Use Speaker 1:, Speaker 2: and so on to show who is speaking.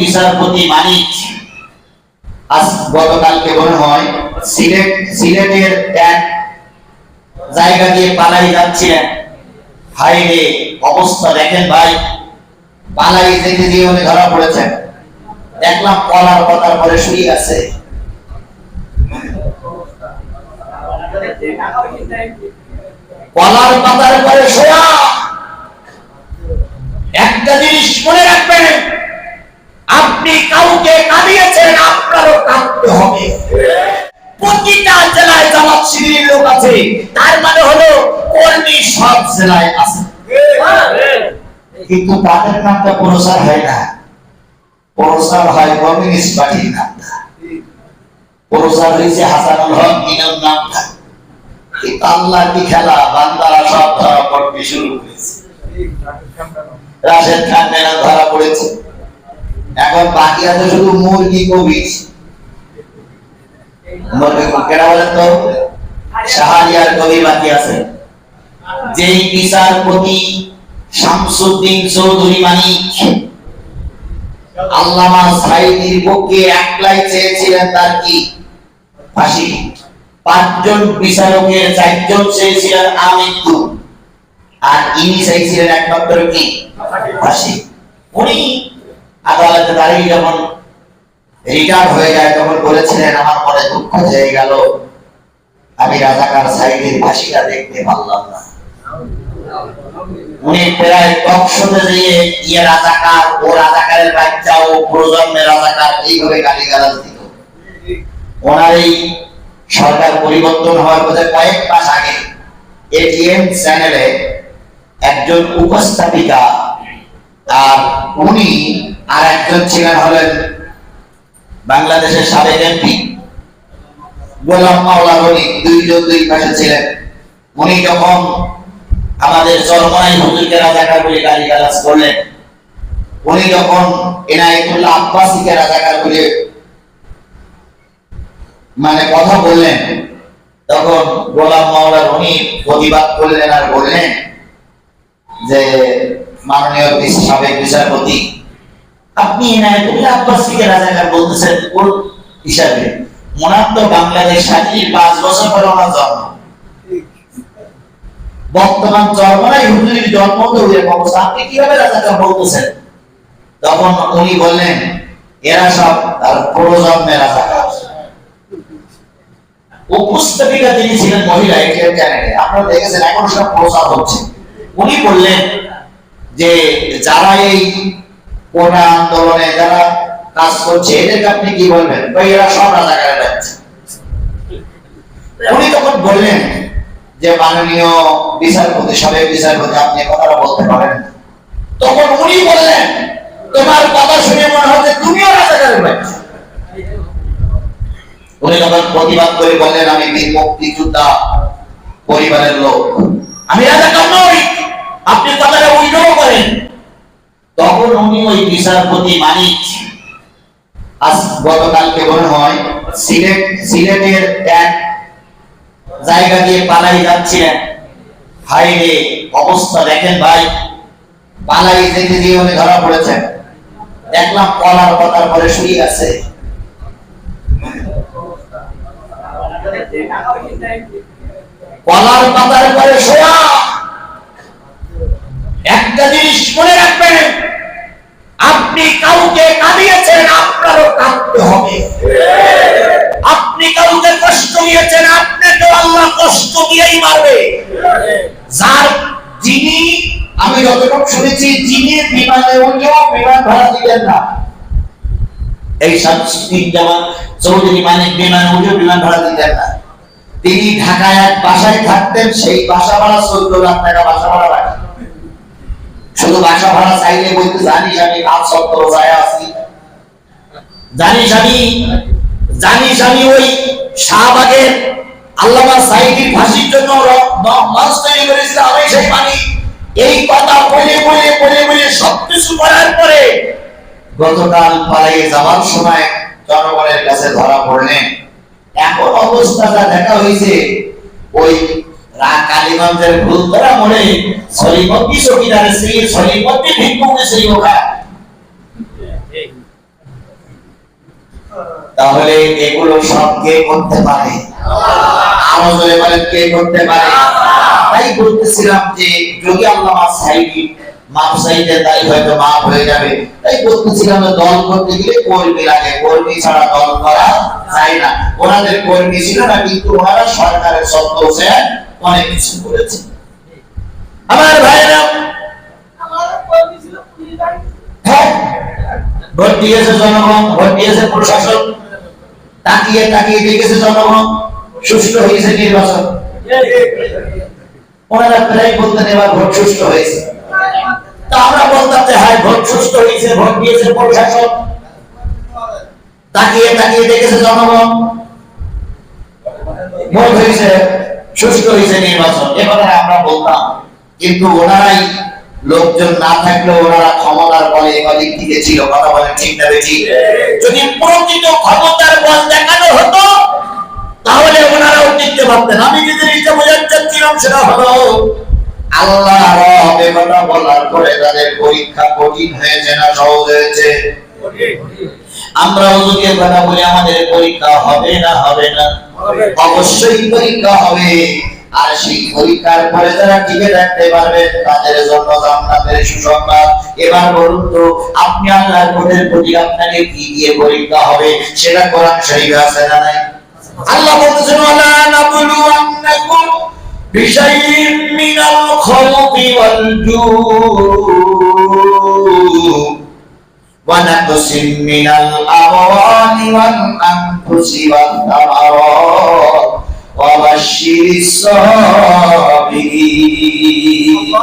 Speaker 1: বিচারপতি মানিক। আজ গতকালকে হয় সিলেট, সিলেটের এক জায়গা দিয়ে পালাই যাচ্ছিলেন। হাই রে অবস্থা দেখেন ভাই, পালাই যেতে উনি ধরা দেখলাম কলার পাতার পরে শুয়ে আছে। কলার পাতার পরে শোয়া। একটা জিনিস মনে আপনি কাউকে কাঁদিয়েছেন, আপনারও কাঁদতে হবে। প্রতিটা জেলায় জামাত শিবিরের লোক আছে, তার মানে হলো কর্মী সব জেলায় আছে। কিন্তু তাদের নামটা প্রচার হয় না। প্রচার হয় কমিউনিস্ট পার্টির নামটা। প্রচার হয়েছে হাসানুল হক মিনার নামটা। কিন্তু আল্লাহ কি খেলা? বান্দারা সব ধরা পড়তে শুরু করেছে। রাশেদ খান মেলা ধরা পড়েছে। এখন বাকি আছে শুধু মুরগি, কবির। মুরগি কেনা বলেন তো? শাহরিয়ার কবি বাকি আছে। যেই বিচারপতি শামসুদ্দিন চৌধুরী মানিক আল্লামা সাইদির পক্ষে একলাই চেয়েছিলেন তার কি? ফাঁসি। পাঁচজন বিচারকের চারজন চেয়েছিলেন আমৃত্যু। আর ইনি চাইছিলেন একমাত্র কি? ফাঁসি। উনি আদালতে দাঁড়িয়ে যখন রিটার্ন হয়ে যায়, তখন বলেছিলেন, আমার মনে দুঃখ হয়ে গেল। আমি রাজাকার সাইদের ফাঁসিটা দেখতে পারলাম না। উনি প্রায় টকশোতে দিয়ে ইয়ে রাজাকার ও রাজাকারের বাচ্চা ও প্রজন্মের রাজাকার এইভাবে গালি গালাজ দিত ওনার এই সরকার পরিবর্তন হওয়ার কথা কয়েক মাস আগে এটিএম চ্যানেলে একজন উপস্থাপিকা আর উনি আর একজন ছিলেন হলেন বাংলাদেশের সাবেক এমপি। গোলাম মাওলা গনি দুইজন দুই পাশে ছিলেন। উনি যখন আমাদের চরমাই হুজুরকে রাজাকার বলে গালি গালাজ করলেন, উনি যখন এনায়েতুল্লাহ আব্বাসীকে রাজাকার বলে মানে কথা বললেন, তখন গোলাম মাওলার উনি প্রতিবাদ করলেন আর বললেন যে মাননীয় সাবেক বিচারপতি আপনি এনায়েতুল্লাহ আব্বাসীকে রাজাকার বলতেছেন কোন হিসাবে ওনার তো বাংলাদেশ স্বাধীনের পাঁচ বছর পরে ওনার জন্ম। বর্তমান জন্মনাই হুজুরের জন্ম তো এরকম অবস্থা। আপনি কীভাবে রাজাকার বলতেছেন? তখন উনি বললেন, এরা সব তার প্রজন্মের রাজাকার। উপস্থাপিকা তিনি ছিলেন মহিলা, এটিএম চ্যানেলে। আপনারা দেখেছেন, এখন সব প্রচার হচ্ছে। উনি বললেন যে, যারা এই কোটা আন্দোলনে যারা কাজ করছে, এদেরকে আপনি কি বলবেন? ভাই এরা সব রাজাকারে যাচ্ছে উনি তখন বললেন যে, মাননীয় বিচারপতি, সাবেক বিচারপতি, আপনি কথাটা বলতে পারেন তখন উনি বললেন, তোমার কথা শুনে মনে হচ্ছে তুমিও রাজাকারের বাচ্চা উনি তখন প্রতিবাদ করে বললেন, আমি বীর মুক্তিযোদ্ধা পরিবারের লোক। আমি রাজাকার নই আপনি কথাটা উল্টো করেন। তখন উনি ওই বিচারপতি মানিক, আজ গতকালকে মনে হয়, সিলেট, সিলেটের এক জায়গা দিয়ে পালাই যাচ্ছিলেন। হাই রে অবস্থা দেখেন ভাই, পালাই যেতে দিয়ে উনি ধরা পড়েছেন। দেখলাম কলার পাতার পরে শুয়ে আছে। কলার পাতার পরে শোয়া একটা জিনিস মনে রাখবেন আপনি কাউকে কাঁদিয়েছেন, আপনারও কাঁদতে হবে। আপনি কাউকে কষ্ট দিয়েছেন, আপনাকে আল্লাহ কষ্ট দিয়েই মারবে। যার যিনি, আমি যতটুকু শুনেছি, যিনি বিমানে উঠেও বিমান ভাড়া দিবেন না। এই শামসুদ্দিন জামান চৌধুরী মানিক বিমানে উঠেও বিমান ভাড়া দিতেন না। তিনি ঢাকায় এক বাসায় থাকতেন, সেই বাসা ভাড়া চোদ্দ লাখ টাকা বাসা ভাড়া রাখেন শুধু বাসা ভাড়া চাইলে বলতে জানিস আমি কাজ সত্তর যায় আছি। জানিস আমি জানিস আমি ওই শাহবাগের আল্লামা সাইদির ফাঁসির জন্য র- ম- মঞ্চ তৈরি করেছিল, আমি সেই মানি এই কথা বলে বলে বলে বলে সবকিছু করার পরে গতকাল পালিয়ে যাওয়ার সময় জনগণের কাছে ধরা পড়লেন এখন অবস্থাটা দেখা হয়েছে, ওই কালীগঞ্জের সেই সলিমতি ভিক্ষুকে তাহলে এগুলো সব কে করতে পারে? বলেন, কে করতে পারে? তাই বলতেছিলাম যে, যদি আল্লাহ সাইডি মাপ সাইডে তাই হয়তো মাপ হয়ে যাবে। তাই বলতেছিলাম দল করতে গেলে কর্মী লাগে। কর্মী ছাড়া দল করা যায় না। ওনাদের কর্মী ছিল না, কিন্তু ওনারা সরকারের সত্য অনেক কিছু করেছে। আমার ভাইরা হ্যাঁ ভোট দিয়েছে জনগণ ভোট দিয়েছে প্রশাসন। তাকিয়ে তাকিয়ে দেখেছে জনগণ সুষ্ঠু হয়েছে নির্বাচন। ওনারা প্রায় বলতেন এবার ভোট সুষ্ঠু হয়েছে। তা আমরা বলতাম যে হ্যাঁ ভোট সুষ্ঠু হয়েছে ভোট দিয়েছে প্রশাসন। তাকিয়ে তাকিয়ে দেখেছে জনগণ। ভোট হয়েছে হয়েছে নির্বাচন। এবারে আমরা বলতাম কিন্তু ওনারাই লোকজন না থাকলে ওনারা ক্ষমতার বলে একাধিক দিকে ছিল কথা বলেন ঠিক না যদি প্রকৃত ক্ষমতার বল দেখানো হতো তাহলে ওনারাও টিকতে পারতেন। আমি যে জিনিসটা বোঝাতে চাচ্ছিলাম সেটা হলো আল্লাহ রব কথা বলার পরে তাদের পরীক্ষা কঠিন হয়েছে না সহজ হয়েছে? আমরাও যদি কথা বলি পরীক্ষা হবে না হবে না? অবশ্যই পরীক্ষা হবে। আর সেই পরীক্ষার পরে যারা টিকে থাকতে পারবে তাদের জন্য আপনাদের সুসংবাদ। এবার বলুন তো আপনি আপনার কোটের প্রতি আপনাকে কি দিয়ে পরীক্ষা হবে? সেটা করার শরীফে আছে না নাই? আল্লাহ বলছেন ওয়ালা নাবুলু আন্নাকুম বিশাইইন মিনাল খাউফি ওয়াল জুউ ওয়া নাকসিম মিনাল আওয়ানি ওয়াল আন والثمرات وبشر الصابرين